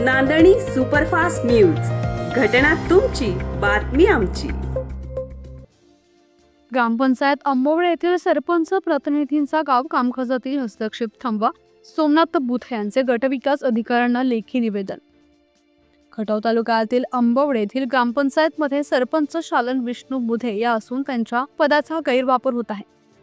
नांदणी superfast news. घटना तुमची बातमी आमची. ग्रामपंचायत आंबवडे येथील सरपंच प्रतिनिधींचा गाव कामकाजातील हस्तक्षेप थांबवा. सोमनाथ बुथ यांचे गटविकास अधिकाऱ्यांना लेखी निवेदन. खटाव तालुक्यातील अंबवडे येथील ग्रामपंचायतमध्ये सरपंच शालन विष्णू बुधे या असून त्यांच्या पदाचा गैरवापर होत आहे.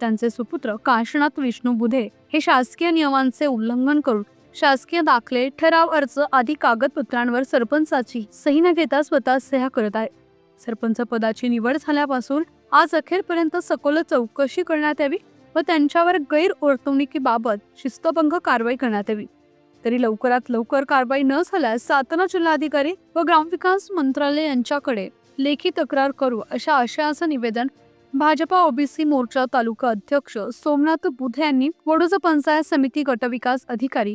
त्यांचे सुपुत्र काशनाथ विष्णू बुधे हे शासकीय नियमांचे उल्लंघन करून शासकीय दाखले ठराव अर्ज आदी कागदपत्रांवर सरपंचाची सही न घेता स्वतः सह्या करत आहे. सरपंच पदाची निवड झाल्यापासून आज अखेरपर्यंत सखोल चौकशी करण्यात यावी व त्यांच्यावर गैरवर्तवणुकीबाबत शिस्तभंग कारवाई करण्यात यावी. तरी लवकरात लवकर कारवाई न झाल्यास सातारा जिल्हाधिकारी व ग्रामविकास मंत्रालय यांच्याकडे लेखी तक्रार करू अशा आशयाचं निवेदन भाजपा ओबीसी मोर्चा तालुका अध्यक्ष सोमनाथ बुधे यांनी वडोज पंचायत समिती गटविकास अधिकारी